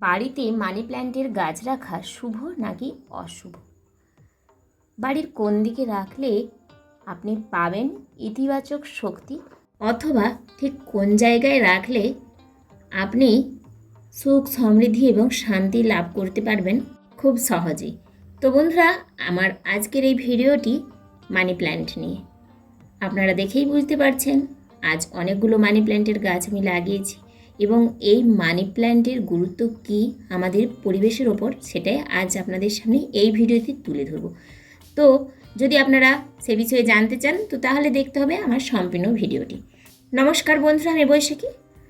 বাড়িতে মানি প্ল্যান্টের গাছ রাখা শুভ নাকি অশুভ? বাড়ির কোন দিকে রাখলে আপনি পাবেন ইতিবাচক শক্তি? অথবা ঠিক কোন জায়গায় রাখলে আপনি সুখ, সমৃদ্ধি এবং শান্তি লাভ করতে পারবেন? খুব সহজেই তো বন্ধুরা, আমার আজকের এই ভিডিওটি মানি প্ল্যান্ট নিয়ে। আপনারা দেখেই বুঝতে পারছেন, আজ অনেকগুলো মানি প্ল্যান্টের গাছ আমি লাগিয়েছি। এবং এই মানি প্ল্যান্টের গুরুত্ব কী আমাদের পরিবেশের ওপর, সেটাই আজ আপনাদের সামনে এই ভিডিওতে তুলে ধরব। তো যদি আপনারা সে বিষয়ে জানতে চান, তো তাহলে দেখতে হবে আমার সম্পূর্ণ ভিডিওটি। নমস্কার বন্ধুরা, আমি বৈশাখী।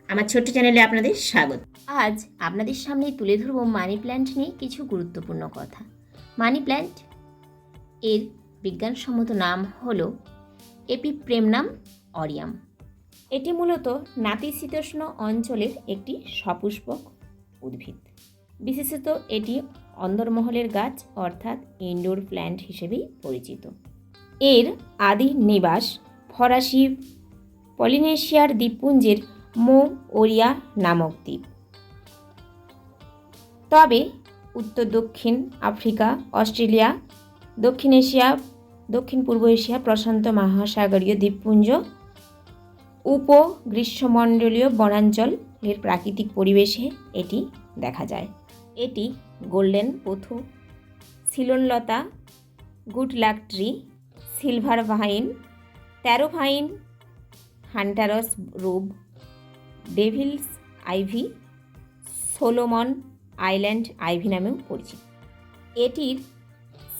আমার ছোট্ট চ্যানেলে আপনাদের স্বাগত। আজ আপনাদের সামনে তুলে ধরব মানি প্ল্যান্ট নিয়ে কিছু গুরুত্বপূর্ণ কথা। মানি প্ল্যান্ট এর বিজ্ঞানসম্মত নাম হলো এপিপ্রেমনাম অরিয়াম। এটি মূলত নাতিশীতোষ্ণ অঞ্চলের একটি সপুষ্পক উদ্ভিদ। বিশেষত এটি অন্দরমহলের গাছ, অর্থাৎ ইনডোর প্ল্যান্ট হিসেবেই পরিচিত। এর আদি নিবাস ফরাসি পলিনেশিয়ার দ্বীপপুঞ্জের মো ওরিয়া নামক দ্বীপ। তবে উত্তর, দক্ষিণ আফ্রিকা, অস্ট্রেলিয়া, দক্ষিণ এশিয়া, দক্ষিণ পূর্ব এশিয়া প্রশান্ত মহাসাগরীয় দ্বীপপুঞ্জ উপ গ্রীষ্মমণ্ডলীয় বনাঞ্চলের প্রাকৃতিক পরিবেশে এটি দেখা যায়। এটি golden pothos সিলনলতা good luck tree, silver vine taro vine, hunter's robe devil's ivy, Solomon island ivy নামেও পরিচিত। এটির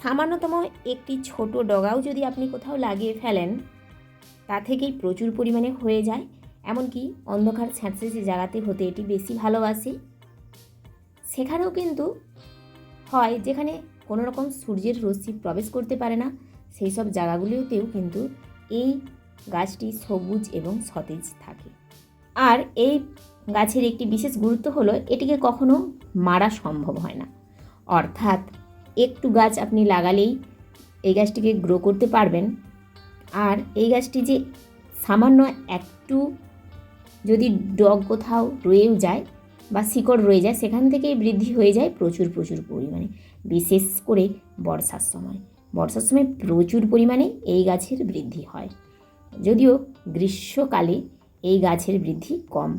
সামান্যতম একটি ছোট ডগাও যদি আপনি কোথাও লাগিয়ে ফেলেন তা থেকেই প্রচুর পরিমাণে হয়ে যায়। এমনকি অন্ধকার স্যাঁতসেঁচে জায়গাতে হতে এটি বেশি ভালোবাসে। সেখানেও কিন্তু হয়, যেখানে কোনো রকম সূর্যের রশ্মি প্রবেশ করতে পারে না। সেই সব জায়গাগুলিতেও কিন্তু এই গাছটি সবুজ এবং সতেজ থাকে। আর এই গাছের একটি বিশেষ গুরুত্ব হলো, এটিকে কখনো মারা সম্ভব হয় না। অর্থাৎ, একটু গাছ আপনি লাগালেই এই গাছটিকে গ্রো করতে পারবেন। আর এই গাছটি যে সামান্য একটু যদি ডগ কোথাও রয়েও যায় বা শিকড় রয়ে যায়, সেখান থেকেই বৃদ্ধি হয়ে যায় প্রচুর প্রচুর পরিমাণে। বিশেষ করে বর্ষার সময়। বর্ষার সময় প্রচুর পরিমাণে এই গাছের বৃদ্ধি হয়। যদিও গ্রীষ্মকালে এই গাছের বৃদ্ধি কম।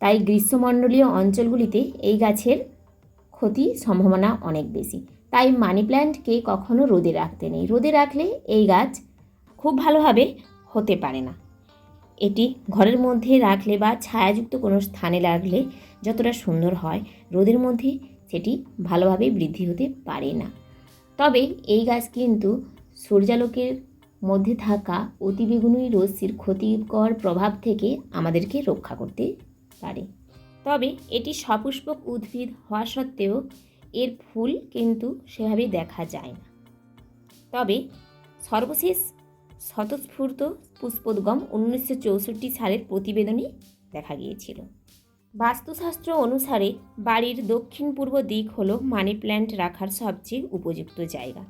তাই গ্রীষ্মমণ্ডলীয় অঞ্চলগুলিতে এই গাছের ক্ষতি সম্ভাবনা অনেক বেশি। তাই মানি প্ল্যান্টকে কখনো রোদে রাখতে নেই। রোদে রাখলে এই গাছ খুব ভালোভাবে হতে পারে না। এটি ঘরের মধ্যে রাখলে বা ছায়াযুক্ত কোনো স্থানে রাখলে যতটা সুন্দর হয়, রোদের মধ্যে সেটি ভালোভাবে বৃদ্ধি হতে পারে না। তবে এই গাছ কিন্তু সূর্যালোকের মধ্যে থাকা অতিবেগুনি রশ্মির ক্ষতিকর প্রভাব থেকে আমাদেরকে রক্ষা করতে পারে। তবে এটি সপুষ্পক উদ্ভিদ হওয়া সত্ত্বেও এর ফুল কিন্তু সেভাবে দেখা যায় না। তবে সর্বশেষ স্বতঃস্ফূর্ত পুষ্পোদ্গম উনিশশো চৌষট্টি সালের প্রতিবেদনে দেখা গিয়েছিল। বাস্তুশাস্ত্র অনুসারে বাড়ির দক্ষিণ পূর্ব দিক হলো মানি প্ল্যান্ট রাখার সবচেয়ে উপযুক্ত জায়গা।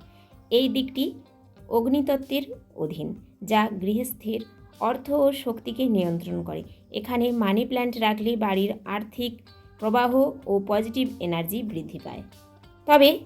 এই দিকটি অগ্নিতত্ত্বের অধীন, যা গৃহস্থের অর্থ ও শক্তিকে নিয়ন্ত্রণ করে। এখানে মানি প্ল্যান্ট রাখলে বাড়ির আর্থিক প্রবাহ ও পজিটিভ এনার্জি বৃদ্ধি পায়। তবে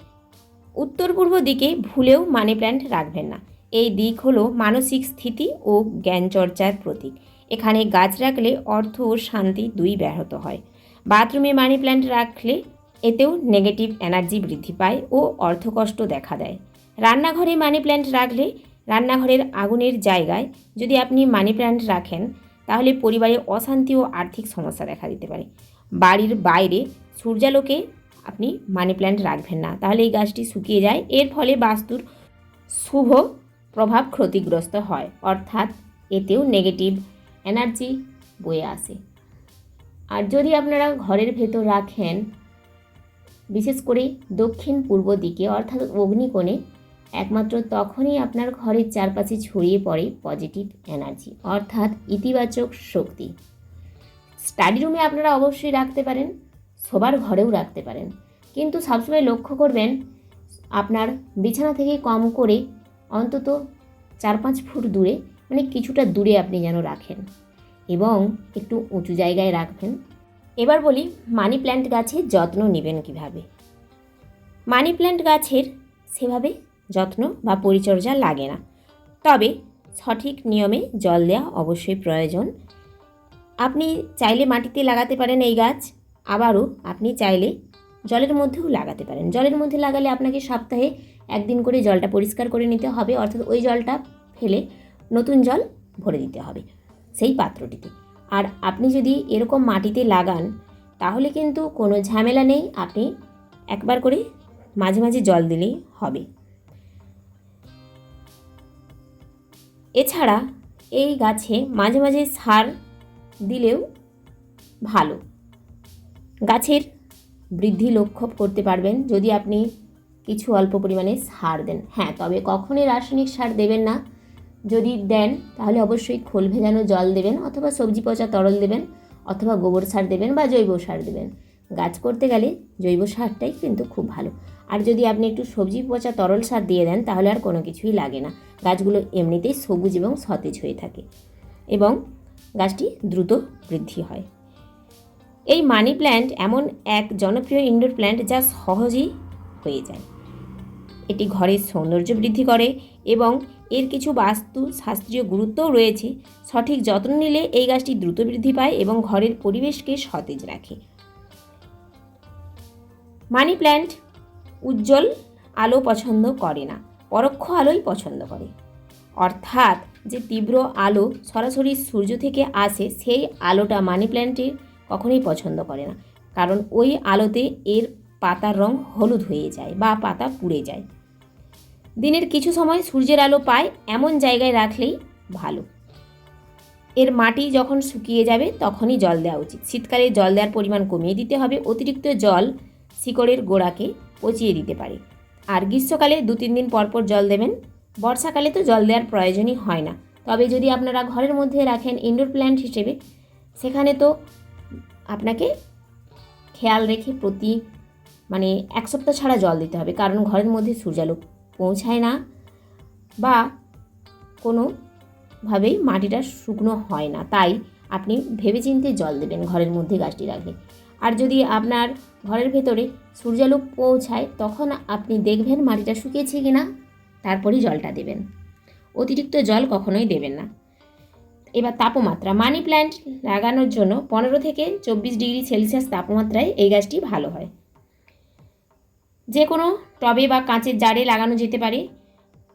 উত্তর পূর্ব দিকে ভুলেও মানি প্ল্যান্ট রাখবেন না। এই দিক হলো মানসিক স্থিতি ও জ্ঞান চর্চার প্রতীক। এখানে গাছ রাখলে অর্থ ও শান্তি দুই ব্যাহত হয়। বাথরুমে মানি প্ল্যান্ট রাখলে এতেও নেগেটিভ এনার্জি বৃদ্ধি পায় ও অর্থকষ্ট দেখা দেয়। রান্নাঘরে মানি প্ল্যান্ট রাখলে রান্নাঘরের আগুনের জায়গায় যদি আপনি মানি প্ল্যান্ট রাখেন, তাহলে পরিবারে অশান্তি ও আর্থিক সমস্যা দেখা দিতে পারে। বাড়ির বাইরে সূর্যালোকে আপনি মানি প্ল্যান্ট রাখবেন না, তাহলে এই গাছটি শুকিয়ে যায়। এর ফলে বাস্তুর শুভ প্রভাব ক্ষতিগ্রস্ত হয়, অর্থাৎ এতেও নেগেটিভ এনার্জি বয়ে আসে। আর যদি আপনারা ঘরের ভেতর রাখেন, বিশেষ করে দক্ষিণ পূর্ব দিকে, অর্থাৎ অগ্নিকোণে, একমাত্র তখনই আপনার ঘরের চারপাশে ছড়িয়ে পড়ে পজিটিভ এনার্জি অর্থাৎ ইতিবাচক শক্তি। স্টাডি রুমে আপনারা অবশ্যই রাখতে পারেন সবার ঘরেও রাখতে পারেন। কিন্তু সবসময় লক্ষ্য করবেন, আপনার বিছানা থেকে কম করে অন্তত চার পাঁচ ফুট দূরে মানে কিছুটা দূরে আপনি যেন রাখেন এবং একটু উঁচু জায়গায় রাখবেন। এবার বলি, মানি প্ল্যান্ট গাছের যত্ন নেবেন কীভাবে? মানি প্ল্যান্ট গাছের সেভাবে যত্ন বা পরিচর্যা লাগে না। তবে সঠিক নিয়মে জল দেওয়া অবশ্যই প্রয়োজন। আপনি চাইলে মাটিতে লাগাতে পারেন এই গাছ, আবারও আপনি চাইলে জলের মধ্যেও লাগাতে পারেন। জলের মধ্যে লাগালে আপনাকে সপ্তাহে একদিন করে জলটা পরিষ্কার করে নিতে হবে, অর্থাৎ ওই জলটা ফেলে নতুন জল ভরে দিতে হবে সেই পাত্রটিতে। আর আপনি যদি এরকম মাটিতে লাগান, তাহলে কিন্তু কোনো ঝামেলা নেই, আপনি একবার করে মাঝে মাঝে জল দিলেই হবে। এছাড়া এই গাছে মাঝে মাঝে সার দিলেও ভালো। গাছের বৃদ্ধি লক্ষ্য করতে পারবেন, যদি আপনি কিছু অল্প পরিমাণে সার দেন। হ্যাঁ তবে কখনই রাসায়নিক সার দেবেন না। যদি দেন, তাহলে অবশ্যই খোল ভেজানো জল দেবেন অথবা সবজি পচা তরল দেবেন অথবা গোবর সার দেবেন বা জৈব সার দেবেন। গাছ করতে গেলে জৈব সারটাই কিন্তু খুব ভালো। আর যদি আপনি একটু সবজি পচা তরল সার দিয়ে দেন, তাহলে আর কোনো কিছুই লাগে না। গাছগুলো এমনিতেই সবুজ এবং সতেজ হয়ে থাকে এবং গাছটি দ্রুত বৃদ্ধি হয়। এই মানি প্ল্যান্ট এমন এক জনপ্রিয় ইনডোর প্ল্যান্ট যা সহজেই হয়ে যায়। এটি ঘরের সৌন্দর্য বৃদ্ধি করে এবং এর কিছু বাস্তু শাস্ত্রীয় গুরুত্বও রয়েছে। সঠিক যত্ন নিলে এই গাছটি দ্রুত বৃদ্ধি পায় এবং ঘরের পরিবেশকে সতেজ রাখে। মানি প্ল্যান্ট উজ্জ্বল আলো পছন্দ করে না, পরোক্ষ আলোই পছন্দ করে। অর্থাৎ যে তীব্র আলো সরাসরি সূর্য থেকে আসে, সেই আলোটা মানি প্ল্যান্টের কখনোই পছন্দ করে না। কারণ ওই আলোতে এর পাতার রং হলুদ হয়ে যায় বা পাতা পুড়ে যায়। দিনের কিছু সময় সূর্যের আলো পায় এমন জায়গায় রাখলেই ভালো। এর মাটি যখন শুকিয়ে যাবে তখনই জল দেওয়া উচিত। শীতকালে জল দেওয়ার পরিমাণ কমিয়ে দিতে হবে। অতিরিক্ত জল শিকড়ের গোড়াকে পচিয়ে দিতে পারে। আর গ্রীষ্মকালে দু তিন দিন পর পর জল দেবেন। বর্ষাকালে তো জল দেওয়ার প্রয়োজনই হয় না। তবে যদি আপনারা ঘরের মধ্যে রাখেন ইনডোর প্ল্যান্ট হিসেবে, সেখানে তো আপনাকে খেয়াল রেখে প্রতি মানে এক সপ্তাহ ছাড়া জল দিতে হবে, কারণ ঘরের মধ্যে সূর্যালোক পৌঁছায় না বা কোনোভাবেই মাটিটা শুকনো হয় না। তাই আপনি ভেবেচিন্তে জল দেবেন, ঘরের মধ্যে গাছটি রাখলে আর যদি আপনার ঘরের ভেতরে সূর্যালোক পৌঁছায়, তখন আপনি দেখবেন মাটিটা শুকিয়েছে কি না তারপরেই জলটা দেবেন। অতিরিক্ত জল কখনোই দেবেন না। এবার তাপমাত্রা, মানি প্ল্যান্ট লাগানোর জন্য পনেরো থেকে চব্বিশ ডিগ্রি সেলসিয়াস তাপমাত্রায় এই গাছটি ভালো হয়। যে কোনো টবে বা কাঁচের জারে লাগানো যেতে পারে,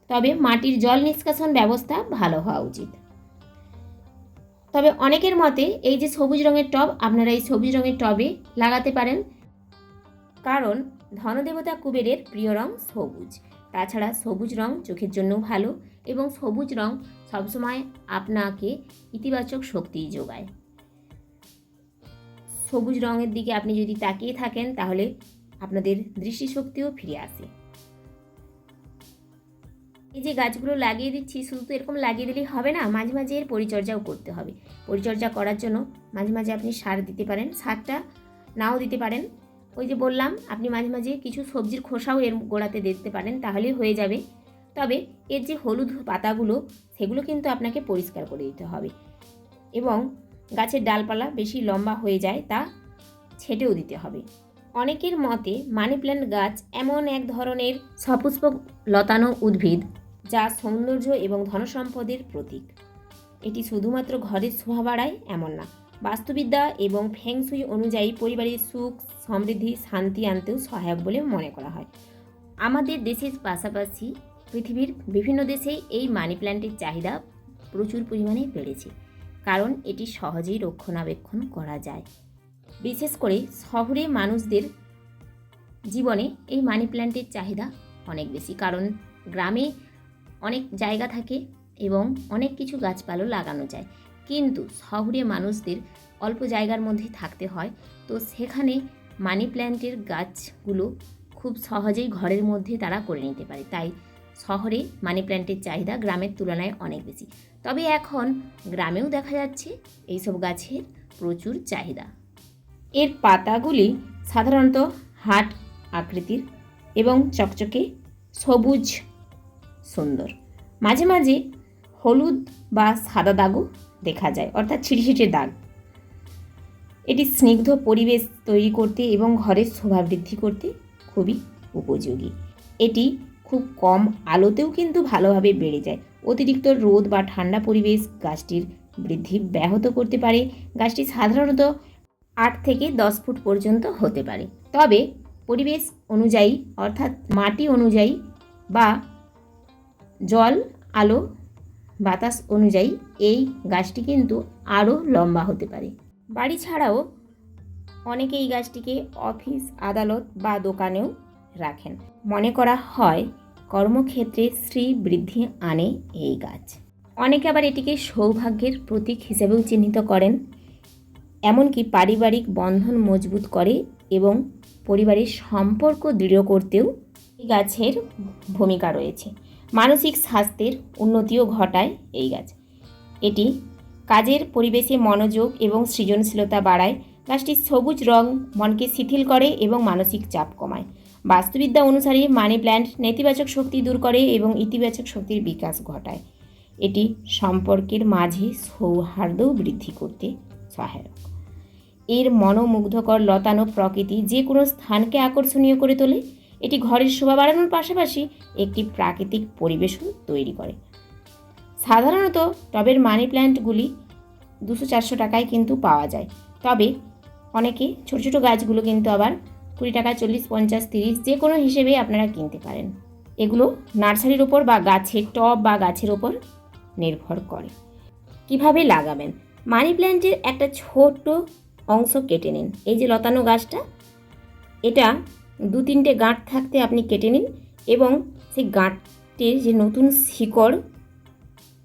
তবে মাটির জল নিষ্কাশন ব্যবস্থা ভালো হওয়া উচিত। তবে অনেকের মতে এই যে সবুজ রঙের টব, আপনারা এই সবুজ রঙের টবে লাগাতে পারেন। কারণ ধনদেবতা কুবেরের প্রিয় রং সবুজ। তাছাড়া সবুজ রং চোখের জন্য ভালো এবং সবুজ রং সবসময় আপনাকে ইতিবাচক শক্তি যোগায়। সবুজ রঙের দিকে আপনি যদি তাকিয়ে থাকেন, তাহলে আপনাদের দৃষ্টিশক্তিও ফিরে আসে। এই যে গাছগুলো লাগিয়ে দিচ্ছি, শুধু তো এরকম লাগিয়ে দিলেই হবে না, মাঝে মাঝে এর পরিচর্যাও করতে হবে। পরিচর্যা করার জন্য মাঝে মাঝে আপনি সার দিতে পারেন, সারটা নাও দিতে পারেন। ওই যে বললাম, আপনি মাঝে মাঝে কিছু সবজির খোসাও এর গোড়াতে দিতে পারেন, তাহলেই হয়ে যাবে। তবে এর যে হলুদ পাতাগুলো, সেগুলো কিন্তু আপনাকে পরিষ্কার করে দিতে হবে। এবং গাছের ডালপালা বেশি লম্বা হয়ে যায়, তা ছেটেও দিতে হবে। অনেকের মতে মানি প্ল্যান্ট গাছ এমন এক ধরনের সপুষ্পক লতানো উদ্ভিদ যা সৌন্দর্য এবং ধনসম্পদের প্রতীক। এটি শুধুমাত্র ঘরের শোভা বাড়ায় এমন না, বাস্তুবিদ্যা এবং ফেংসুই অনুযায়ী পরিবারের সুখ, সমৃদ্ধি, শান্তি আনতেও সহায়ক বলে মনে করা হয়। আমাদের দেশের পাশাপাশি পৃথিবীর বিভিন্ন দেশেই এই মানি প্ল্যান্টের চাহিদা প্রচুর পরিমাণে বেড়েছে, কারণ এটি সহজেই রক্ষণাবেক্ষণ করা যায়। বিশেষ করে শহরে মানুষদের জীবনে এই মানি প্ল্যান্টের চাহিদা অনেক বেশি। কারণ গ্রামে অনেক জায়গা থাকে এবং অনেক কিছু গাছপালা লাগানো যায়। কিন্তু শহরে মানুষদের অল্প জায়গার মধ্যে থাকতে হয়। তো সেখানে মানি প্ল্যান্টের গাছগুলো খুব সহজেই ঘরের মধ্যে তারা করে নিতে পারে। তাই শহরে মানি প্ল্যান্টের চাহিদা গ্রামের তুলনায় অনেক বেশি। তবে এখন গ্রামেও দেখা যাচ্ছে এইসব গাছের প্রচুর চাহিদা। এর পাতাগুলি সাধারণত হাট আকৃতির এবং চকচকে সবুজ সুন্দর। মাঝে মাঝে হলুদ বা সাদা দাগও দেখা যায়, অর্থাৎ ছিটছিটে দাগ। এটি স্নিগ্ধ পরিবেশ তৈরি করতে এবং ঘরের শোভা বৃদ্ধি করতে খুবই উপযোগী। এটি খুব কম আলোতেও কিন্তু ভালোভাবে বেড়ে যায়। অতিরিক্ত রোদ বা ঠান্ডা পরিবেশ গাছটির বৃদ্ধি ব্যাহত করতে পারে। গাছটি সাধারণত আট থেকে দশ ফুট পর্যন্ত হতে পারে। তবে পরিবেশ অনুযায়ী, অর্থাৎ মাটি অনুযায়ী বা জল, আলো, বাতাস অনুযায়ী এই গাছটি কিন্তু আরও লম্বা হতে পারে। বাড়ি ছাড়াও অনেকে এই গাছটিকে অফিস, আদালত বা দোকানেও রাখেন। মনে করা হয়, কর্মক্ষেত্রে শ্রী বৃদ্ধি আনে এই গাছ। অনেকে আবার এটিকে সৌভাগ্যের প্রতীক হিসেবেও চিহ্নিত করেন। এমনকি পারিবারিক বন্ধন মজবুত করে এবং পরিবারের সম্পর্ক দৃঢ় করতেও এই গাছের ভূমিকা রয়েছে। মানসিক স্বাস্থ্যের উন্নতিও ঘটায় এই গাছ। এটি কাজের পরিবেশে মনোযোগ এবং সৃজনশীলতা বাড়ায়, গাছটির সবুজ রং মনকে শিথিল করে এবং মানসিক চাপ কমায়। বাস্তুবিদ্যা অনুসারে মানি প্ল্যান্ট নেতিবাচক শক্তি দূর করে এবং ইতিবাচক শক্তির বিকাশ ঘটায়। এটি সম্পর্কের মাঝে সৌহার্দ্যও বৃদ্ধি করতে সহায়ক। এর মনোমুগ্ধকর লতানো প্রকৃতি যে কোনো স্থানকে আকর্ষণীয় করে তোলে। এটি ঘরের শোভা বাড়ানোর পাশাপাশি একটি প্রাকৃতিক পরিবেশও তৈরি করে। সাধারণত টবের মানি প্ল্যান্টগুলি দুশো চারশো টাকায় কিন্তু পাওয়া যায়। তবে অনেকে ছোটো ছোটো গাছগুলো কিন্তু আবার কুড়ি টাকা, চল্লিশ, পঞ্চাশ, তিরিশ যে কোনো হিসেবে আপনারা কিনতে পারেন। এগুলো নার্সারির ওপর বা গাছের টব বা গাছের ওপর নির্ভর করে। কীভাবে লাগাবেন? মানি প্ল্যান্টের একটা ছোট্ট অংশ কেটে নিন। এই যে লতানো গাছটা, এটা দু তিনটে গাঁট থাকতে আপনি কেটে নিন এবং সেই গাঁটটির যে নতুন শিকড়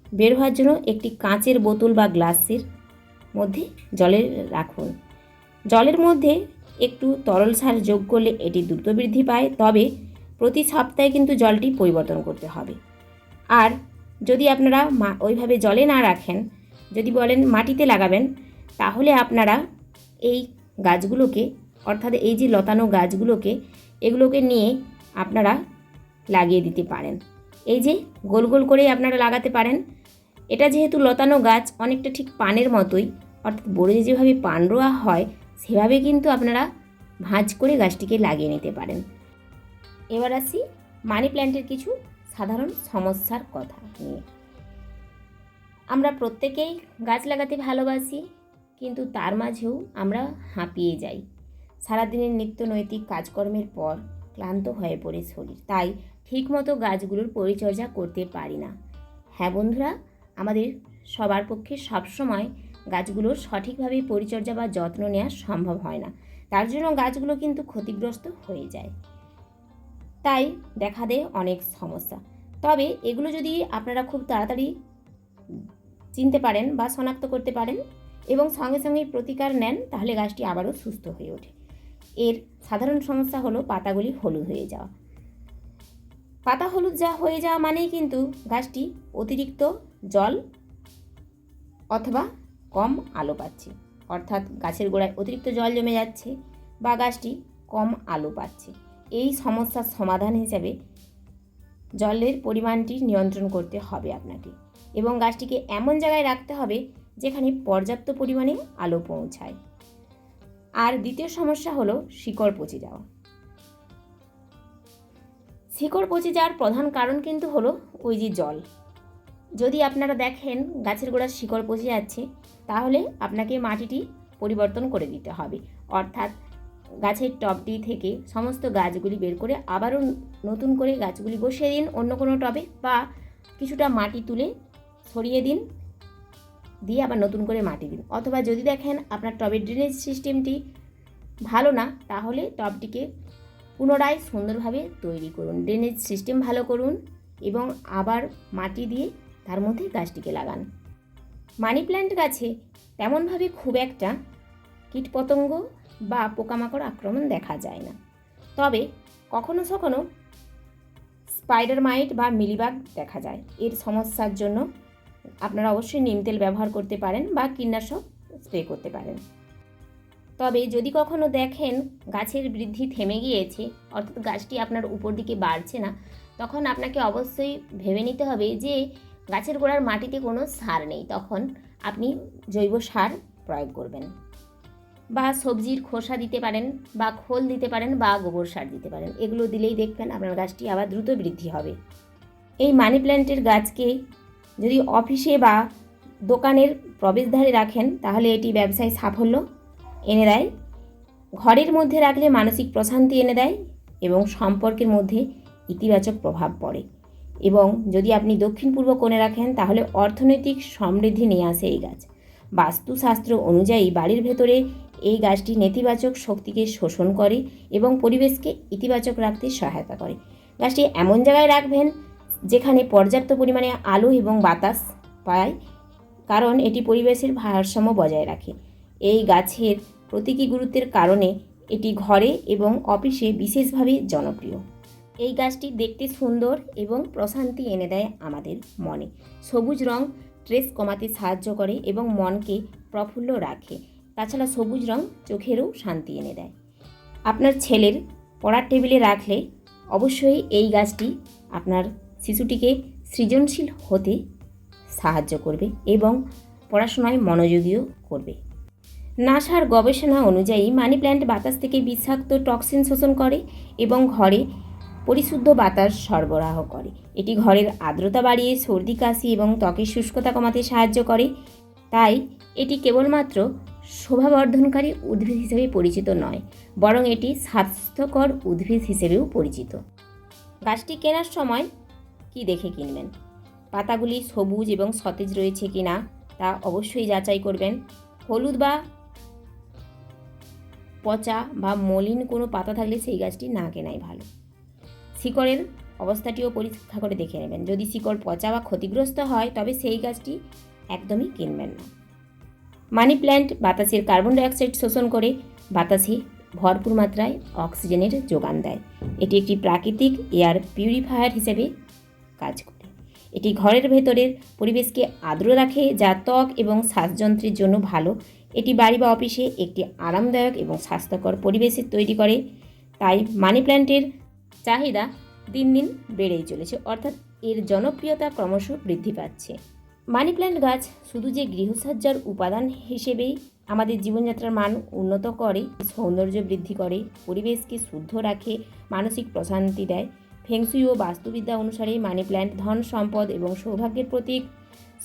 বের হওয়ার জন্য একটি কাঁচের বোতল বা গ্লাসের মধ্যে জলে রাখুন। জলের মধ্যে একটু তরল সার যোগ করলে এটি দ্রুত বৃদ্ধি পায়, তবে প্রতি সপ্তাহে কিন্তু জলটি পরিবর্তন করতে হবে। আর যদি আপনারা মা, ওইভাবে জলে না রাখেন, যদি বলেন মাটিতে লাগাবেন, তাহলে আপনারা এই গাছগুলোকে, অর্থাৎ এই যে লতানো গাছগুলোকে, এগুলোকে নিয়ে আপনারা লাগিয়ে দিতে পারেন। এই যে গোল গোল করে আপনারা লাগাতে পারেন। এটা যেহেতু লতানো গাছ, অনেকটা ঠিক পানের মতোই, অর্থাৎ বড়ে যেভাবে পান রোয়া হয়, সেভাবে কিন্তু আপনারা ভাঁজ করে গাছটিকে লাগিয়ে নিতে পারেন। এবার আসি মানি প্ল্যান্টের কিছু সাধারণ সমস্যার কথা নিয়ে। আমরা প্রত্যেকেই গাছ লাগাতে ভালোবাসি কিন্তু তার মাঝেও আমরা হাঁপিয়ে যাই। সারাদিনের নিত্য নৈতিক কাজকর্মের পর ক্লান্ত হয়ে পড়ে শরীর। তাই ঠিকমতো গাছগুলোর পরিচর্যা করতে পারি না। হ্যাঁ বন্ধুরা, আমাদের সবার পক্ষে সবসময় গাছগুলোর সঠিকভাবে পরিচর্যা বা যত্ন নেওয়া সম্ভব হয় না। তার জন্য গাছগুলো কিন্তু ক্ষতিগ্রস্ত হয়ে যায়। তাই দেখা দেয় অনেক সমস্যা। তবে এগুলো যদি আপনারা খুব তাড়াতাড়ি চিনতে পারেন বা শনাক্ত করতে পারেন এবং সঙ্গে সঙ্গে প্রতিকার নেন, তাহলে গাছটি আবারও সুস্থ হয়ে ওঠে। এর সাধারণ সমস্যা হলো পাতাগুলি হলুদ হয়ে যাওয়া। পাতা হলুদ যা হয়ে যাওয়া মানেই কিন্তু গাছটি অতিরিক্ত জল অথবা কম আলো পাচ্ছে। অর্থাৎ গাছের গোড়ায় অতিরিক্ত জল জমে যাচ্ছে বা গাছটি কম আলো পাচ্ছে। এই সমস্যার সমাধান হিসাবে জলের পরিমাণটি নিয়ন্ত্রণ করতে হবে আপনাকে। এবং গাছটিকে এমন জায়গায় রাখতে হবে যেখানে পর্যাপ্ত পরিমাণে আলো পৌঁছায়। আর দ্বিতীয় সমস্যা হলো শিকড় পচে যাওয়া। শিকড় পচে যাওয়ার প্রধান কারণ কিন্তু হলো ওই যে জল। যদি আপনারা দেখেন গাছের গোড়ার শিকড় পচে যাচ্ছে, তাহলে আপনাকে মাটিটি পরিবর্তন করে দিতে হবে। অর্থাৎ গাছের টবটি থেকে সমস্ত গাছগুলি বের করে আবারও নতুন করে গাছগুলি বসিয়ে দিন অন্য কোনো টবে বা কিছুটা মাটি তুলে সরিয়ে দিন। দিয়ে আবার নতুন করে মাটি দিন। অথবা যদি দেখেন আপনার টবের ড্রেনেজ সিস্টেমটি ভালো না, তাহলে টবটিকে পুনরায় সুন্দরভাবে তৈরি করুন। ড্রেনেজ সিস্টেম ভালো করুন এবং আবার মাটি দিয়ে তার মধ্যে গাছটিকে লাগান। মানি প্ল্যান্ট গাছে তেমনভাবে খুব একটা কীটপতঙ্গ বা পোকামাকড় আক্রমণ দেখা যায় না। তবে কখনো কখনো স্পাইডার মাইট বা মিলিবাগ দেখা যায়। এর সমস্যার জন্য আপনারা অবশ্যই নিম তেল ব্যবহার করতে পারেন বা কীটনাশক স্প্রে করতে পারেন। তবে যদি কখনো দেখেন গাছের বৃদ্ধি থেমে গিয়েছে, অর্থাৎ গাছটি আপনার উপর দিকে বাড়ছে না, তখন আপনাকে অবশ্যই ভেবে নিতে হবে যে গাছের গোড়ার মাটিতে কোনো সার নেই, তখন আপনি জৈব সার প্রয়োগ করবেন। বা সবজির খোসা দিতে পারেন বা খোল দিতে পারেন বা গোবর সার দিতে পারেন, এগুলো দিলেই দেখবেন আপনার গাছটি আবার দ্রুত বৃদ্ধি হবে। এই মানি প্ল্যান্টের গাছকে যদি অফিসে বা দোকানের প্রবেশদ্বারে রাখেন, তাহলে এটি ব্যবসায় সাফল্য এনে দেয়। ঘরের মধ্যে রাখলে মানসিক প্রশান্তি এনে দেয় এবং সম্পর্কের মধ্যে ইতিবাচক প্রভাব পড়ে। এবং যদি আপনি দক্ষিণ পূর্ব কোণে রাখেন, তাহলে অর্থনৈতিক সমৃদ্ধি নিয়ে আসে এই গাছ। বাস্তুশাস্ত্র অনুযায়ী বাড়ির ভেতরে এই গাছটি নেতিবাচক শক্তিকে শোষণ করে এবং পরিবেশকে ইতিবাচক রাখতে সহায়তা করে। গাছটি এমন জায়গায় রাখবেন যেখানে পর্যাপ্ত পরিমাণে আলো এবং বাতাস পায়, কারণ এটি পরিবেশের ভারসাম্য বজায় রাখে। এই গাছের প্রতীকী গুরুত্বের কারণে এটি ঘরে এবং অফিসে বিশেষভাবে জনপ্রিয়। এই গাছটি দেখতে সুন্দর এবং প্রশান্তি এনে দেয় আমাদের মনে। সবুজ রং স্ট্রেস কমাতে সাহায্য করে এবং মনকে প্রফুল্ল রাখে। তাছাড়া সবুজ রং চোখেরও শান্তি এনে দেয়। আপনার ছেলের পড়ার টেবিলে রাখলে অবশ্যই এই গাছটি আপনার শিশুটিকে সৃজনশীল হতে সাহায্য করবে এবং পড়াশোনায় মনোযোগীও করবে। নাসার গবেষণা অনুযায়ী মানি প্ল্যান্ট বাতাস থেকে বিষাক্ত টক্সিন শোষণ করে এবং ঘরে পরিশুদ্ধ বাতাস সরবরাহ করে। এটি ঘরের আর্দ্রতা বাড়িয়ে, সর্দি, কাশি এবং ত্বকের শুষ্কতা কমাতে সাহায্য করে। তাই এটি কেবলমাত্র শোভাবর্ধনকারী উদ্ভিদ হিসেবে পরিচিত নয়, বরং এটি স্বাস্থ্যকর উদ্ভিদ হিসেবেও পরিচিত। গাছটি কেনার সময় কি দেখে কিনবেন? পাতাগুলি সবুজ এবং সতেজ রয়েছে কিনা তা অবশ্যই যাচাই করবেন। হলুদ বা পচা বা মলিন কোনো পাতা থাকলে সেই গাছটি না কেনাই ভালো। শিকড়ের অবস্থাটিও পরীক্ষা করে দেখে নেবেন। যদি শিকড় পচা বা ক্ষতিগ্রস্ত হয়, তবে সেই গাছটি একদমই কিনবেন না। মানি প্ল্যান্ট বাতাসের কার্বন ডাইঅক্সাইড শোষণ করে বাতাসে ভরপুর মাত্রায় অক্সিজেনের যোগান দেয়। এটি একটি প্রাকৃতিক এয়ার পিউরিফায়ার হিসেবে কাজ করে। এটি ঘরের ভেতরের পরিবেশকে আর্দ্র রাখে, যা ত্বক এবং শ্বাসযন্ত্রের জন্য ভালো। এটি বাড়ি বা অফিসে একটি আরামদায়ক এবং স্বাস্থ্যকর পরিবেশের তৈরি করে। তাই মানি প্ল্যান্টের চাহিদা দিন দিন বেড়েই চলেছে, অর্থাৎ এর জনপ্রিয়তা ক্রমশ বৃদ্ধি পাচ্ছে। মানি প্ল্যান্ট গাছ শুধু যে গৃহসজ্জার উপাদান হিসেবেই আমাদের জীবনযাত্রার মান উন্নত করে, সৌন্দর্য বৃদ্ধি করে, পরিবেশকে শুদ্ধ রাখে, মানসিক প্রশান্তি দেয় ফেংসুই ও বাস্তুবিদ্যা অনুসারে মানি প্ল্যান্ট ধন, সম্পদ এবং সৌভাগ্যের প্রতীক।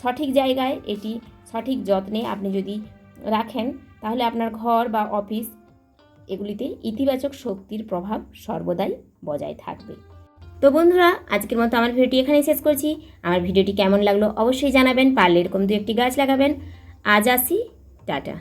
সঠিক জায়গায় এটি সঠিক যত্নে আপনি যদি রাখেন, তাহলে আপনার ঘর বা অফিস এগুলিতে ইতিবাচক শক্তির প্রভাব সর্বদাই বজায় থাকবে। তো বন্ধুরা, আজকের মতো আমার ভিডিওটি এখানেই শেষ করছি। আমার ভিডিওটি কেমন লাগল অবশ্যই জানাবেন, পারলে এরকম দু একটি গাছ লাগাবেন। আজ আসি, টাটা।